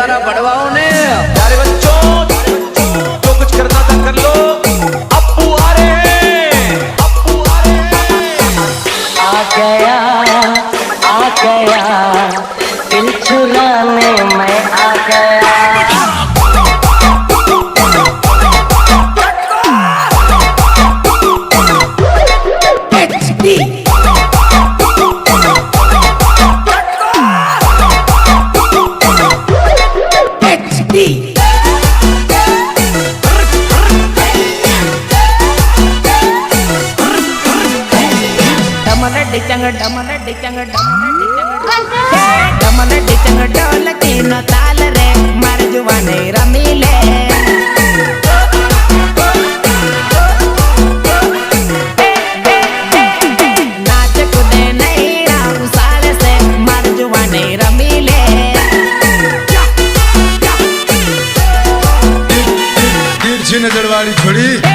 बड़वाओं बढ़वाओं ने अरे बच्चों, जो कुछ करना था कर लो। अपू आ रहे अपू आ रहे आ गया आ गया, दिल छुराने मैं आ गया। డిచంగ డమన డిచంగ డమన డమన డిచంగ డోల కీన తాల రే మర జువానే రమీలే વાળી છોડી